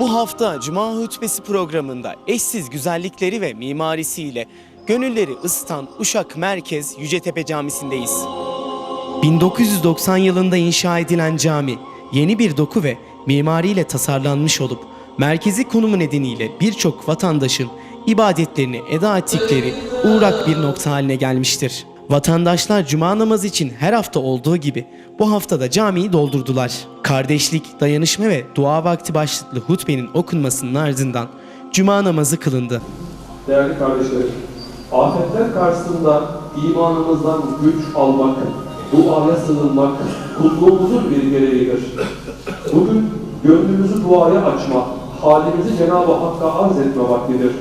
Bu hafta Cuma Hutbesi programında eşsiz güzellikleri ve mimarisiyle gönülleri ısıtan Uşak Merkez Yücetepe Camisi'ndeyiz. 1990 yılında inşa edilen cami yeni bir doku ve mimariyle tasarlanmış olup merkezi konumu nedeniyle birçok vatandaşın ibadetlerini eda ettikleri uğrak bir nokta haline gelmiştir. Vatandaşlar cuma namazı için her hafta olduğu gibi bu haftada camiyi doldurdular. Kardeşlik, dayanışma ve dua vakti başlıklı hutbenin okunmasının ardından cuma namazı kılındı. Değerli kardeşlerim, afetler karşısında imanımızdan güç almak, duaya sığınmak kulluğumuzun bir gereğidir. Bugün gönlümüzü duaya açma, halimizi Cenab-ı Hakk'a arz etme vaktidir.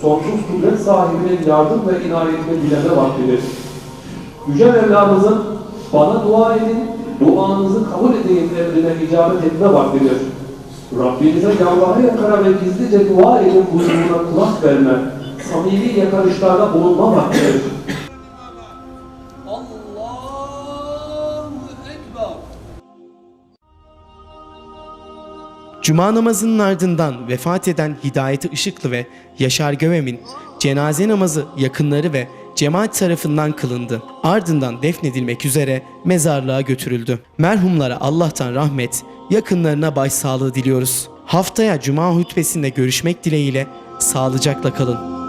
Sonsuz kudret sahibinin yardım ve inayetini dileme vaktidir. Yüce Mevlamızın bana dua edin, duanızı kabul edeyim emrine icabet etme vaktidir. Rabbinize yakara ve gizlice dua edin huzuruna kulak verme, samimi yakarışlarda bulunma vaktidir. Allahu Ekber. Cuma namazının ardından vefat eden Hidayeti Işıklı ve Yaşar Gövem'in cenaze namazı yakınları ve cemaat tarafından kılındı. Ardından defnedilmek üzere mezarlığa götürüldü. Merhumlara Allah'tan rahmet, yakınlarına başsağlığı diliyoruz. Haftaya Cuma hutbesinde görüşmek dileğiyle sağlıcakla kalın.